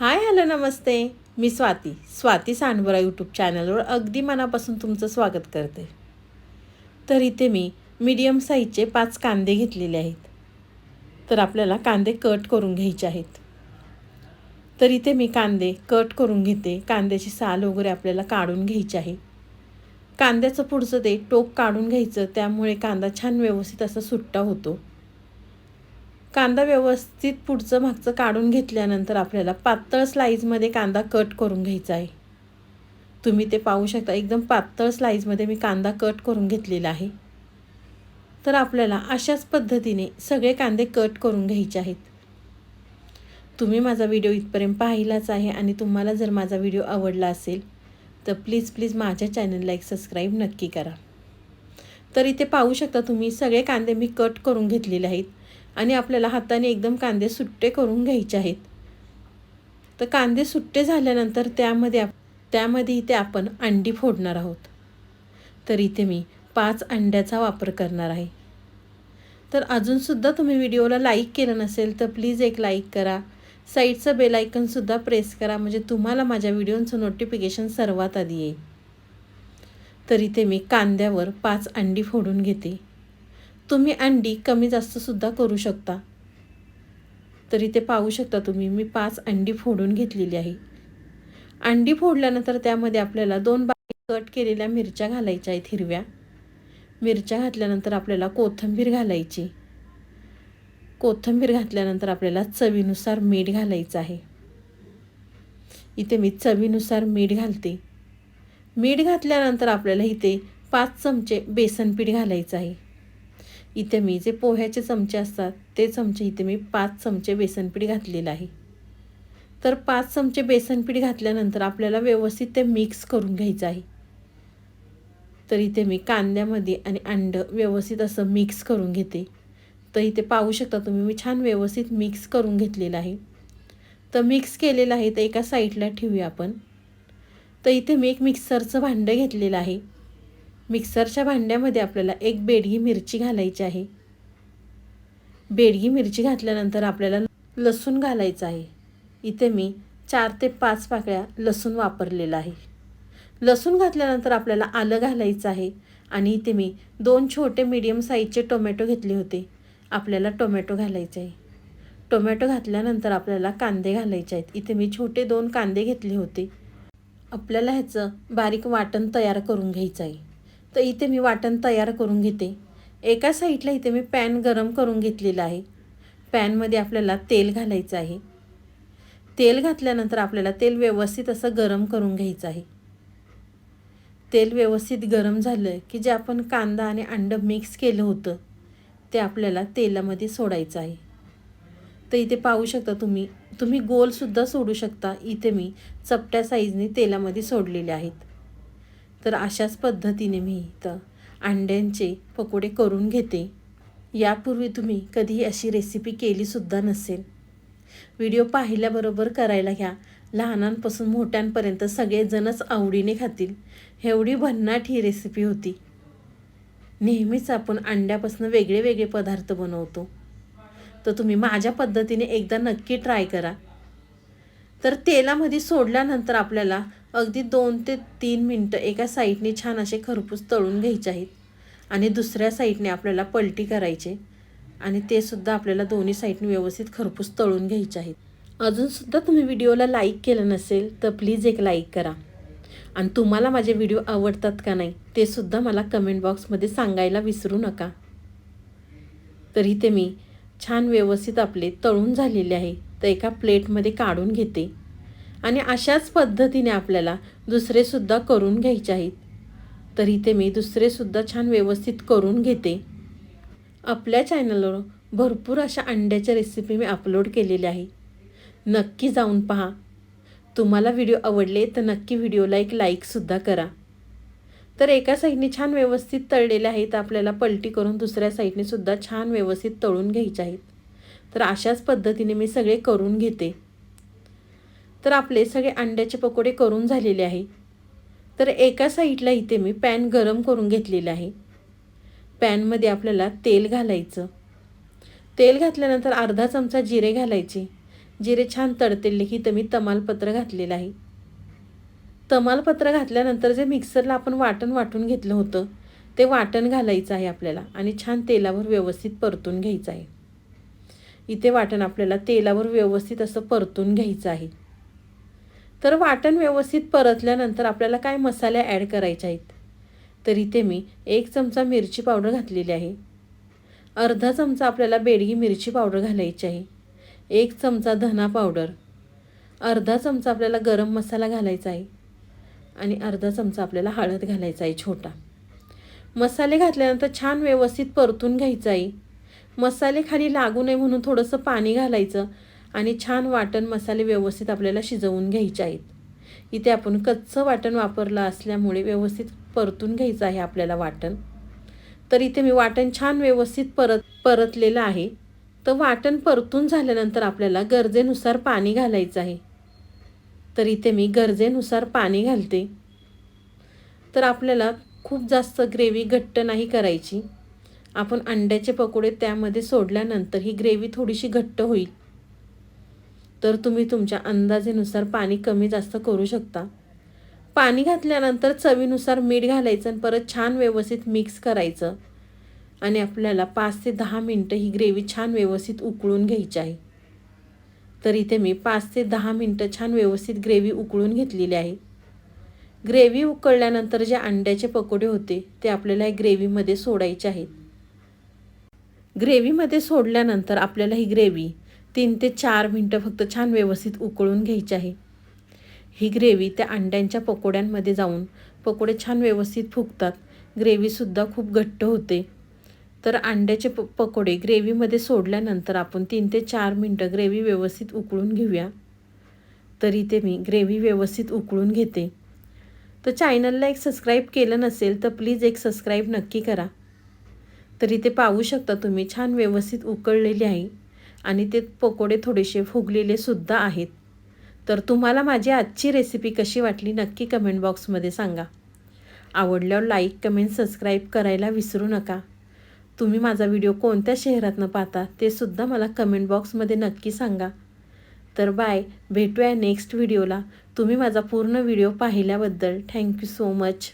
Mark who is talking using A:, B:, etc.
A: हाय hello नमस्ते. मी Swati. Swati सांडवरा YouTube चॅनलवर अगदी मनापासून तुमचं स्वागत करते. तर इथे मी मीडियम साईजचे पाच कांदे घेतलेले आहेत. तर आपल्याला कांदे कट करून घ्यायचे आहेत. तर इथे मी कांदे कट करून घेते. कांद्याची साल वगैरे आपल्याला काढून घ्यायची आहे. कांद्याचं पुढचं ते टोक काढून घ्यायचं. त्यामुळे कांदा छान व्यवस्थित असा सुट्टा होतो. कांदा व्यवस्थित पुढचं मागचं काढून घेतल्यानंतर आपल्याला पातळ स्लाईजमध्ये कांदा कट करून घ्यायचा आहे. तुम्ही ते पाहू शकता. एकदम पातळ स्लाईजमध्ये मी कांदा कट करून घेतलेला आहे. तर आपल्याला अशाच पद्धतीने सगळे कांदे कट करून घ्यायचे आहेत. तुम्ही माझा व्हिडिओ इथपर्यंत पाहिलाच आहे आणि तुम्हाला जर माझा व्हिडिओ आवडला असेल तर प्लीज प्लीज माझ्या चॅनलला एक सबस्क्राईब नक्की करा. तर इथे पाहू शकता तुम्ही सगळे कांदे मी कट करून घेतलेले आहेत. आणि आपल्याला हाताने एकदम कांदे सुट्टे करून घ्यायचे आहेत. तर कांदे सुट्टे झाल्यानंतर त्यामध्ये आप त्यामध्ये इथे आपण अंडी फोडणार आहोत. तर इथे मी पाच अंड्याचा वापर करणार आहे. तर अजूनसुद्धा तुम्ही व्हिडिओला लाईक केलं नसेल तर प्लीज एक लाईक करा. साईडचं बेल आयकनसुद्धा प्रेस करा म्हणजे तुम्हाला माझ्या व्हिडिओचं नोटिफिकेशन सर्वात आधी येईल. तर इथे मी कांद्यावर पाच अंडी फोडून घेते. तुम्ही अंडी कमी जास्तसुद्धा करू शकता. तर इथे पाहू शकता तुम्ही मी पाच अंडी फोडून घेतलेली आहे. अंडी फोडल्यानंतर त्यामध्ये आपल्याला दोन बाकी कट केलेल्या मिरच्या घालायच्या आहेत हिरव्या. मिरच्या घातल्यानंतर आपल्याला कोथिंबीर घालायची. कोथिंबीर घातल्यानंतर आपल्याला चवीनुसार मीठ घालायचं आहे. इथे मी चवीनुसार मीठ घालते. मीठ घातल्यानंतर आपल्याला इथे पाच चमचे बेसन पीठ घालायचं आहे. इथे मी जे पोह्याचे चमचे असतात ते चमचे इथे मी पाच चमचे बेसनपीठ घातलेलं आहे. तर पाच चमचे बेसनपीठ घातल्यानंतर आपल्याला व्यवस्थित ते मिक्स करून घ्यायचं आहे. तर इथे मी कांद्यामध्ये आणि अंड व्यवस्थित असं मिक्स करून घेते. तर इथे पाहू शकता तुम्ही मी छान व्यवस्थित मिक्स करून घेतलेलं आहे. तर मिक्स केलेलं आहे तर एका साईडला ठेवूया आपण. तर इथे मी एक मिक्सरचं भांडं घेतलेलं आहे. मिक्सरच्या भांड्यामध्ये आपल्याला एक बेडगी मिरची घालायची आहे. बेडगी मिरची घातल्यानंतर आपल्याला लसूण घालायचं आहे. इथे मी चार ते पाच पाकळ्या लसूण वापरलेला आहे. लसूण घातल्यानंतर आपल्याला आलं घालायचं आहे आणि इथे मी दोन छोटे मीडियम साईजचे टोमॅटो घेतले होते. आपल्याला टोमॅटो घालायचे आहे. टोमॅटो घातल्यानंतर आपल्याला कांदे घालायचे आहेत. इथे मी छोटे दोन कांदे घेतले होते. आपल्याला ह्याचं बारीक वाटण तयार करून घ्यायचं आहे. तर इथे मी वाटण तयार करून घेते. एका साईडला इथे मी पॅन गरम करून घेतलेलं आहे. पॅनमध्ये आपल्याला तेल घालायचं आहे. तेल घातल्यानंतर आपल्याला तेल व्यवस्थित असं गरम करून घ्यायचं आहे. तेल व्यवस्थित गरम झालं की जे आपण कांदा आणि अंडं मिक्स केलं होतं ते आपल्याला तेलामध्ये सोडायचं आहे. तर इथे पाहू शकता तुम्ही तुम्ही गोलसुद्धा सोडू शकता. इथे मी चपट्या साईजने तेलामध्ये सोडलेले आहेत. तर अशाच पद्धतीने मी इथं अंड्यांचे पकोडे करून घेते. यापूर्वी तुम्ही कधीही अशी रेसिपी केलीसुद्धा नसेल. व्हिडिओ पाहिल्याबरोबर करायला घ्या. लहानांपासून मोठ्यांपर्यंत सगळेजणच आवडीने खातील. एवढी भन्नाट ही रेसिपी होती. नेहमीच आपण अंड्यापासून वेगळे वेगळे पदार्थ बनवतो. तर तुम्ही माझ्या पद्धतीने एकदा नक्की ट्राय करा. तर तेलामध्ये सोडल्यानंतर आपल्याला अगदी दोन ते तीन मिनटं एका साईडने छान असे खरपूस तळून घ्यायचे आहेत आणि दुसऱ्या साईडने आपल्याला पलटी करायचे आणि ते सुद्धा आपल्याला दोन्ही साईडने व्यवस्थित खरपूस तळून घ्यायचे आहेत. अजूनसुद्धा तुम्ही व्हिडिओला लाईक केलं नसेल तर प्लीज एक लाईक करा. आणि तुम्हाला माझे व्हिडिओ आवडतात का नाही ते सुद्धा मला कमेंट बॉक्समध्ये सांगायला विसरू नका. तर इथे मी छान व्यवस्थित आपले तळून झालेले आहे तर एका प्लेटमध्ये काढून घेते. आणि अशाच पद्धतीने आपल्याला दुसरेसुद्धा करून घ्यायचे आहेत. तर इथे मी दुसरेसुद्धा छान व्यवस्थित करून घेते. आपल्या चॅनलवर भरपूर अशा अंड्याच्या रेसिपी मी अपलोड केलेल्या आहे नक्की जाऊन पहा. तुम्हाला व्हिडिओ आवडले तर नक्की व्हिडिओला एक लाईकसुद्धा करा. तर एका साईडने छान व्यवस्थित तळलेले आहेत आपल्याला पलटी करून दुसऱ्या साईडने सुद्धा छान व्यवस्थित तळून घ्यायचे आहेत. तर अशाच पद्धतीने मी सगळे करून घेते. तर आपले सगळे अंड्याचे पकोडे करून झालेले आहे. तर एका साईडला इथे मी पॅन गरम करून घेतलेलं आहे. पॅनमध्ये आपल्याला तेल घालायचं. तेल घातल्यानंतर अर्धा चमचा जिरे घालायचे. जिरे छान तडतेले की इथं मी तमालपत्र घातलेलं आहे. तमालपत्र घातल्यानंतर जे मिक्सरला आपण वाटण वाटून घेतलं होतं ते वाटण घालायचं आहे आपल्याला आणि छान तेलावर व्यवस्थित परतून घ्यायचं आहे. इथे वाटण आपल्याला तेलावर व्यवस्थित असं परतून घ्यायचं आहे. तर वाटण व्यवस्थित परतल्यानंतर आपल्याला काय मसाले ॲड करायचे आहेत? तर इथे मी एक चमचा मिरची पावडर घातलेली आहे. अर्धा चमचा आपल्याला बेडगी मिरची पावडर घालायची आहे. एक चमचा धना पावडर. अर्धा चमचा आपल्याला गरम मसाला घालायचा आहे. आणि अर्धा चमचा आपल्याला हळद घालायचा आहे छोटा. मसाले घातल्यानंतर छान व्यवस्थित परतून घ्यायचा आहे. मसाले खाली लागू नये म्हणून थोडंसं पाणी घालायचं. आणि छान वाटण मसाले व्यवस्थित आपल्याला शिजवून घ्यायचे आहेत. इथे आपण कच्चं वाटण वापरलं असल्यामुळे व्यवस्थित परतून घ्यायचं आहे आपल्याला वाटण. तर इथे मी वाटण छान व्यवस्थित परत परतलेलं आहे. तर वाटण परतून झाल्यानंतर आपल्याला गरजेनुसार पाणी घालायचं आहे. तर इथे मी गरजेनुसार पाणी घालते. तर आपल्याला खूप जास्त ग्रेव्ही घट्ट नाही करायची. आपण अंड्याचे पकोडे त्यामध्ये सोडल्यानंतर ही ग्रेव्ही थोडीशी घट्ट होईल. तर तुम्ही तुमच्या अंदाजेनुसार पाणी कमी जास्त करू शकता. पाणी घातल्यानंतर चवीनुसार मीठ घालायचं आणि परत छान व्यवस्थित मिक्स करायचं. आणि आपल्याला पाच ते दहा मिनटं ही ग्रेव्ही छान व्यवस्थित उकळून घ्यायची आहे. तर इथे मी पाच ते दहा मिनटं छान व्यवस्थित ग्रेव्ही उकळून घेतलेली आहे. ग्रेव्ही उकळल्यानंतर जे अंड्याचे पकोडे होते ते आपल्याला ग्रेव्हीमध्ये सोडायचे आहेत. ग्रेव्हीमध्ये सोडल्यानंतर आपल्याला ही ग्रेव्ही तीन ते चार मिनटं फक्त छान व्यवस्थित उकळून घ्यायची आहे. ही ग्रेव्ही त्या अंड्यांच्या पकोड्यांमध्ये जाऊन पकोडे छान व्यवस्थित फुगतात. ग्रेव्हीसुद्धा खूप घट्ट होते. तर अंड्याचे प पकोडे ग्रेव्हीमध्ये सोडल्यानंतर आपण तीन ते चार मिनटं ग्रेव्ही व्यवस्थित उकळून घेऊया. तरी ते मी ग्रेव्ही व्यवस्थित उकळून घेते. तर चॅनलला एक सबस्क्राईब केलं नसेल तर प्लीज एक सबस्क्राईब नक्की करा. तरी ते पाहू शकता तुम्ही छान व्यवस्थित उकळलेली आहे. आणि ते पकोडे थोडेसे फुगलेले सुद्धा आहेत. तर तुम्हाला माझी आजची रेसिपी कशी वाटली नक्की कमेंट बॉक्समध्ये सांगा. आवडल्यावर लाईक कमेंट सबस्क्राईब करायला विसरू नका. तुम्ही माझा व्हिडिओ कोणत्या शहरातनं पाहता ते सुद्धा मला कमेंट बॉक्समध्ये नक्की सांगा. तर बाय भेटूया नेक्स्ट व्हिडिओला तुम्ही माझा पूर्ण व्हिडिओ पाहिल्याबद्दल थँक्यू सो मच